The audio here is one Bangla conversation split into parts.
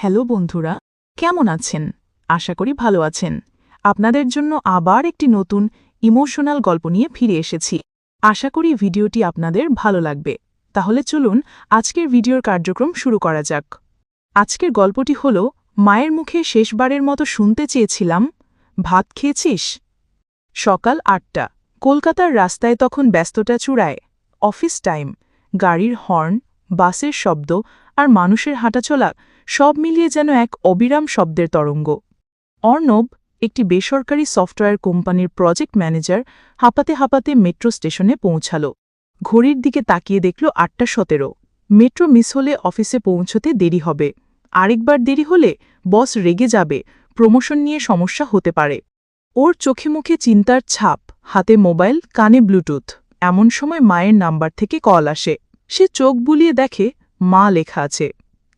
হ্যালো বন্ধুরা, কেমন আছেন? আশা করি ভালো আছেন। আপনাদের জন্য আবার একটি নতুন ইমোশনাল গল্প নিয়ে ফিরে এসেছি। আশা করি ভিডিওটি আপনাদের ভালো লাগবে। তাহলে চলুন আজকের ভিডিওর কার্যক্রম শুরু করা যাক। আজকের গল্পটি হল, মায়ের মুখে শেষবারের মতো শুনতে চেয়েছিলাম, ভাত খেয়েছিস? সকাল আটটা। কলকাতার রাস্তায় তখন ব্যস্ততা চূড়ায়, অফিস টাইম, গাড়ির হর্ন, বাসের শব্দ আর মানুষের হাঁটাচলা সব মিলিয়ে যেন এক অবিরাম শব্দের তরঙ্গ। অর্ণব, একটি বেসরকারি সফটওয়্যার কোম্পানির প্রজেক্ট ম্যানেজার, হাঁপাতে হাঁপাতে মেট্রো স্টেশনে পৌঁছাল। ঘড়ির দিকে তাকিয়ে দেখল আটটা সতেরো। মেট্রো মিস হলে অফিসে পৌঁছতে দেরি হবে। আরেকবার দেরি হলে বস রেগে যাবে, প্রমোশন নিয়ে সমস্যা হতে পারে। ওর চোখে মুখে চিন্তার ছাপ, হাতে মোবাইল, কানে ব্লুটুথ। এমন সময় মায়ের নাম্বার থেকে কল আসে। সে চোখ বুলিয়ে দেখে, মা লেখা আছে।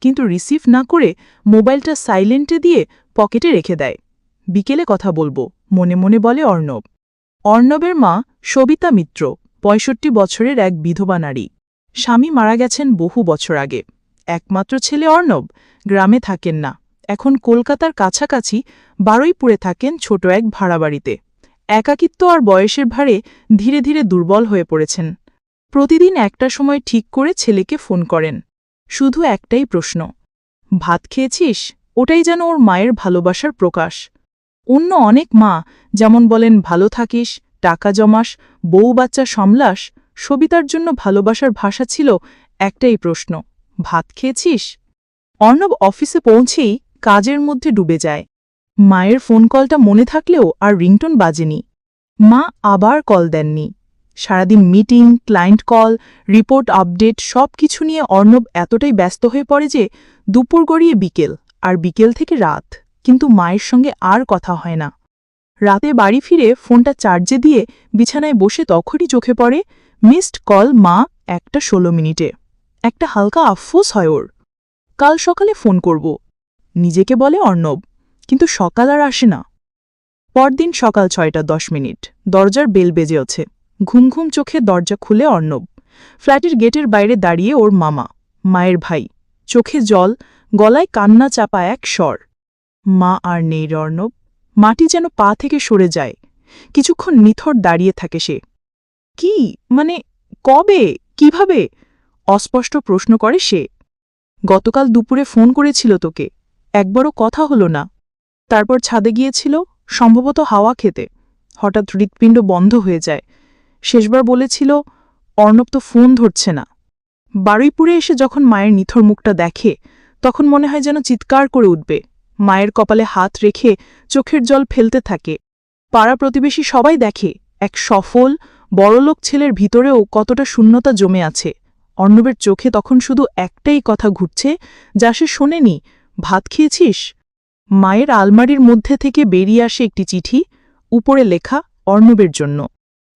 কিন্তু রিসিভ না করে মোবাইলটা সাইলেন্টে দিয়ে পকেটে রেখে দেয়। বিকেলে কথা বলব, মনে মনে বলে অর্ণব। অর্ণবের মা সবিতা মিত্র, পঁয়ষট্টি বছরের এক বিধবা নারী। স্বামী মারা গেছেন বহু বছর আগে। একমাত্র ছেলে অর্ণব, গ্রামে থাকেন না। এখন কলকাতার কাছাকাছি বারুইপুরে থাকেন ছোট এক ভাড়াবাড়িতে একাকিত্ব আর বয়সের ভারে ধীরে ধীরে দুর্বল হয়ে পড়েছেন। প্রতিদিন একটা সময় ঠিক করে ছেলেকে ফোন করেন। শুধু একটাই প্রশ্ন। ভাত খেয়েছিস? ওটাই যেন ওর মায়ের ভালোবাসার প্রকাশ। অন্য অনেক মা যেমন বলেন, ভালো থাকিস, টাকা জমাস, বউ বাচ্চা সমলাস সবিতার জন্য ভালোবাসার ভাষা ছিল একটাই প্রশ্ন, ভাত খেয়েছিস? অর্ণব অফিসে পৌঁছেই কাজের মধ্যে ডুবে যায়। মায়ের ফোন কলটা মনে থাকলেও আর রিংটন বাজেনি। মা আবার কল দেননি। সারাদিন meeting client call report update সব কিছু নিয়ে অর্ণব এতটাই ব্যস্ত হয়ে পড়ে যে দুপুর গড়িয়ে বিকেল, আর বিকেল থেকে রাত। কিন্তু মায়ের সঙ্গে আর কথা হয় না। রাতে বাড়ি ফিরে ফোনটা চার্জে দিয়ে বিছানায় বসে তখনই চোখে পড়ে মিসড কল মা একটা ষোলো মিনিটে। একটা হালকা আফসোস হয় ওর। কাল সকালে ফোন করব। নিজেকে বলে অর্ণব, কিন্তু সকাল আর আসে না। পরদিন সকাল ছয়টা দশ মিনিট। দরজার বেল বেজে আছে ঘুম ঘুম চোখে দরজা খুলে অর্ণব। ফ্ল্যাটের গেটের বাইরে দাঁড়িয়ে ওর মামা, মায়ের ভাই। চোখে জল, গলায় কান্না চাপা এক স্বর। মা আর নেই অর্ণব। মাটি যেন পা থেকে সরে যায়। কিছুক্ষণ নিথর দাঁড়িয়ে থাকে সে। কি? মানে কবে? কীভাবে? অস্পষ্ট প্রশ্ন করে সে। গতকাল দুপুরে ফোন করেছিল তোকে। একবারও কথা হলো না। তারপর ছাদে গিয়েছিল, সম্ভবত হাওয়া খেতে। হঠাৎ হৃৎপিণ্ড বন্ধ হয়ে যায়। শেষবার বলেছিল, অর্ণব তো ফোন ধরছে না। বারুইপুরে এসে যখন মায়ের নিথর মুখটা দেখে, তখন মনে হয় যেন চিৎকার করে উঠবে। মায়ের কপালে হাত রেখে চোখের জল ফেলতে থাকে। পাড়া প্রতিবেশী সবাই দেখে, এক সফল, বড়লোক ছেলের ভিতরেও কতটা শূন্যতা জমে আছে। অর্ণবের চোখে তখন শুধু একটাই কথা ঘুরছে, যা সে শোনেনি, ভাত খেয়েছিস? মায়ের আলমারির মধ্যে থেকে বেরিয়ে আসে একটি চিঠি, উপরে লেখা, অর্ণবের জন্য।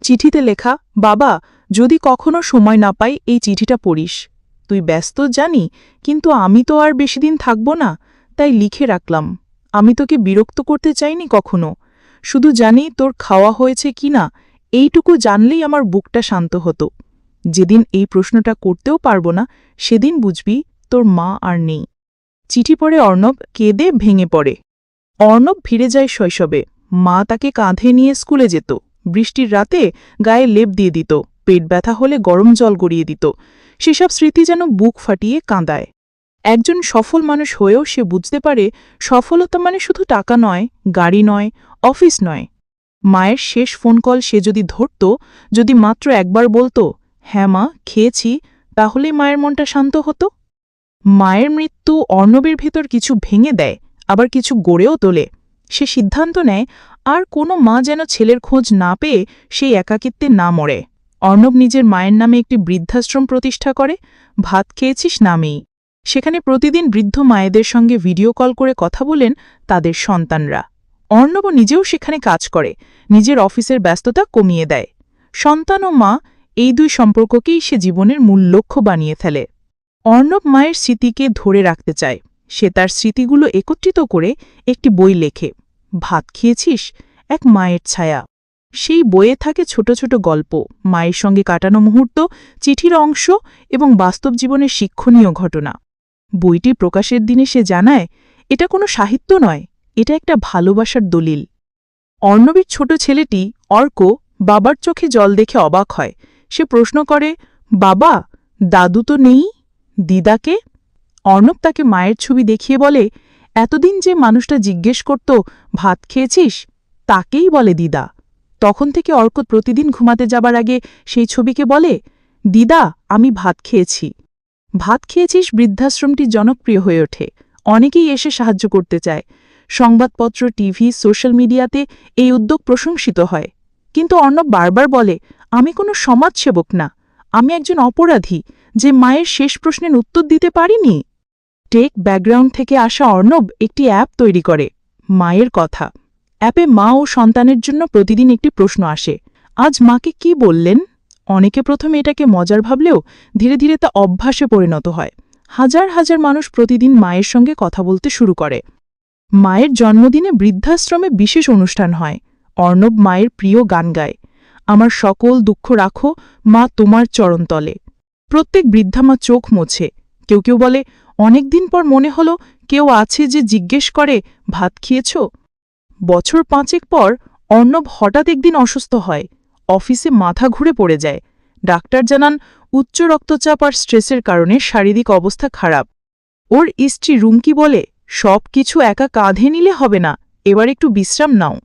চিঠিতে লেখা, বাবা, যদি কখনো সময় না পাই, এই চিঠিটা পড়িস। তুই ব্যস্ত, জানি, কিন্তু আমি তো আর বেশি দিন থাকব না, তাই লিখে রাখলাম। আমি তোকে বিরক্ত করতে চাইনি কখনো। শুধু জানি তোর খাওয়া হয়েছে কি না, এইটুকু জানলেই আমার বুকটা শান্ত হতো। যেদিন এই প্রশ্নটা করতেও পারব না, সেদিন বুঝবি তোর মা আর নেই। চিঠি পড়ে অর্ণব কেঁদে ভেঙে পড়ে। অর্ণব ফিরে যায় শৈশবে। মা তাকে কাঁধে নিয়ে স্কুলে যেত। বৃষ্টির রাতে গায়ে লেপ দিয়ে দিত, পেট ব্যথা হলে গরম জল গড়িয়ে দিত। সেসব স্মৃতি যেন বুক ফাটিয়ে কাঁদায়। একজন সফল মানুষ হয়েও সে বুঝতে পারে, সফলতা মানে শুধু টাকা নয়, গাড়ি নয়, অফিস নয়। মায়ের শেষ ফোন কল সে যদি ধরত, যদি মাত্র একবার বলতো হ্যাঁ মা, খেয়েছি তাহলেই মায়ের মনটা শান্ত হতো। মায়ের মৃত্যু অর্ণবের ভেতর কিছু ভেঙে দেয়, আবার কিছু গড়েও তোলে। সে সিদ্ধান্ত নেয় আর কোনো মা যেন ছেলের খোঁজ না পেয়ে সেই একাকিত্বে না মরে। অর্ণব নিজের মায়ের নামে একটি বৃদ্ধাশ্রম প্রতিষ্ঠা করে, ভাত খেয়েছিস নামেই। সেখানে প্রতিদিন বৃদ্ধ মায়েদের সঙ্গে ভিডিও কল করে কথা বলেন তাদের সন্তানরা। অর্ণব নিজেও সেখানে কাজ করে, নিজের অফিসের ব্যস্ততা কমিয়ে দেয়। সন্তান ও মা এই দুই সম্পর্ককেই সে জীবনের মূল লক্ষ্য বানিয়ে ফেলে। অর্ণব মায়ের স্মৃতিকে ধরে রাখতে চায়। সে তার স্মৃতিগুলো একত্রিত করে একটি বই লেখে। ভাত খেয়েছিস? এক মায়ের ছায়া। সেই বইয়ে থাকে ছোট ছোট গল্প, মায়ের সঙ্গে কাটানো মুহূর্ত, চিঠির অংশ এবং বাস্তব জীবনের শিক্ষণীয় ঘটনা। বইটি প্রকাশের দিনে সে জানায়, এটা কোনো সাহিত্য নয়, এটা একটা ভালোবাসার দলিল। অর্ণবীর ছোট ছেলেটি অর্ক বাবার চোখে জল দেখে অবাক হয়। সে প্রশ্ন করে, বাবা, দাদু তো নেই? দিদাকে? অর্ণব তাকে মায়ের ছবি দেখিয়ে বলে এতদিন যে মানুষটা জিজ্ঞেস করত, ভাত খেয়েছিস? তাকেই বলে দিদা। তখন থেকে অর্ক প্রতিদিন ঘুমাতে যাবার আগে সেই ছবিকে বলে, দিদা, আমি ভাত খেয়েছি। ভাত খেয়েছিস বৃদ্ধাশ্রমটি জনপ্রিয় হয়ে ওঠে। অনেকেই এসে সাহায্য করতে চায়। সংবাদপত্র, টিভি, সোশ্যাল মিডিয়াতে এই উদ্যোগ প্রশংসিত হয়। কিন্তু অর্ণব বারবার বলে, আমি কোনো সমাজসেবক না। আমি একজন অপরাধী, যে মায়ের শেষ প্রশ্নের উত্তর দিতে পারিনি। টেক ব্যাকগ্রাউন্ড থেকে আসা অর্ণব একটি অ্যাপ তৈরি করে, মায়ের কথা। অ্যাপে মা ও সন্তানের জন্য প্রতিদিন একটি প্রশ্ন আসে, আজ মাকে কি বললেন? অনেকে প্রথমে এটাকে মজার ভাবলেও ধীরে ধীরে তা অভ্যাসে পরিণত হয়। হাজার হাজার মানুষ প্রতিদিন মায়ের সঙ্গে কথা বলতে শুরু করে। মায়ের জন্মদিনে বৃদ্ধাশ্রমে বিশেষ অনুষ্ঠান হয়। অর্ণব মায়ের প্রিয় গান গায়। আমার সকল দুঃখ রাখো, মা তোমার চরণতলে প্রত্যেক বৃদ্ধা মা চোখ মোছে। কেউ কেউ বলে অনেকদিন পর মনে হলো কেউ আছে যে জিজ্ঞেস করে, ভাত খেয়েছ? বছর পাঁচেক পর অর্ণব হঠাৎ একদিন অসুস্থ হয়, অফিসে মাথা ঘুরে পড়ে যায়। ডাক্তার জানান, উচ্চ রক্তচাপ আর স্ট্রেসের কারণে শারীরিক অবস্থা খারাপ। ওর স্ত্রী রুমকি বলে, সব কিছু একা কাঁধে নিলে হবে না, এবার একটু বিশ্রাম নাও।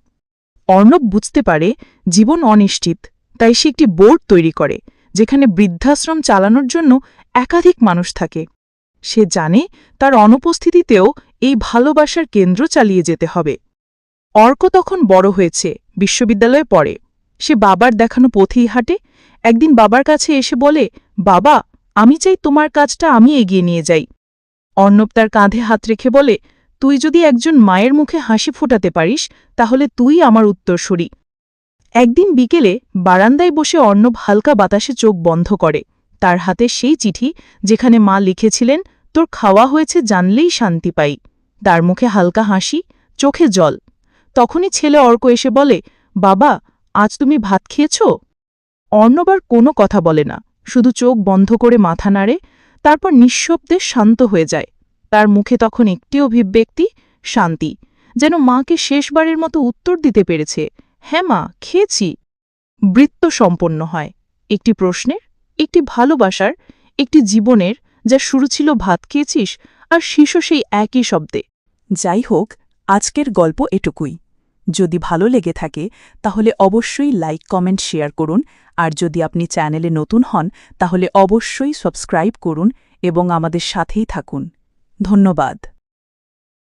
অর্ণব বুঝতে পারে, জীবন অনিশ্চিত, তাই সে একটি বোর্ড তৈরি করে, যেখানে বৃদ্ধাশ্রম চালানোর জন্য একাধিক মানুষ থাকে। সে জানে তার অনুপস্থিতিতেও এই ভালোবাসার কেন্দ্র চালিয়ে যেতে হবে। অর্ক তখন বড় হয়েছে, বিশ্ববিদ্যালয়ে পড়ে। সে বাবার দেখানো পথেই হাঁটে। একদিন বাবার কাছে এসে বলে, বাবা, আমি চাই তোমার কাজটা আমি এগিয়ে নিয়ে যাই। অর্ণব তার কাঁধে হাত রেখে বলে, তুই যদি একজন মায়ের মুখে হাসি ফোটাতে পারিস, তাহলে তুই আমার উত্তরসূরি। একদিন বিকেলে বারান্দায় বসে অর্ণব হালকা বাতাসে চোখ বন্ধ করে। তার হাতে সেই চিঠি যেখানে মা লিখেছিলেন, তোর খাওয়া হয়েছে জানলেই শান্তি পাই। তার মুখে হালকা হাসি, চোখে জল। তখনই ছেলে অর্ক এসে বলে, বাবা, আজ তুমি ভাত খেয়েছ? অর্ণবার কোনো কথা বলে না, শুধু চোখ বন্ধ করে মাথা নাড়ে, তারপর নিঃশব্দে শান্ত হয়ে যায়। তার মুখে তখন একটি অভিব্যক্তি, শান্তি, যেন মাকে শেষবারের মতো উত্তর দিতে পেরেছে হ্যাঁ মা, খেয়েছি। বৃত্ত সম্পন্ন হয়। একটি প্রশ্নের একটি ভালোবাসার একটি জীবনের যা শুরু ছিল ভাত খেয়েছিস আর শীর্ষ সেই একই শব্দে। যাই হোক, আজকের গল্প এটুকুই। যদি ভালো লেগে থাকে, তাহলে অবশ্যই লাইক, কমেন্ট, শেয়ার করুন। আর যদি আপনি চ্যানেলে নতুন হন, তাহলে অবশ্যই সাবস্ক্রাইব করুন এবং আমাদের সাথেই থাকুন। ধন্যবাদ।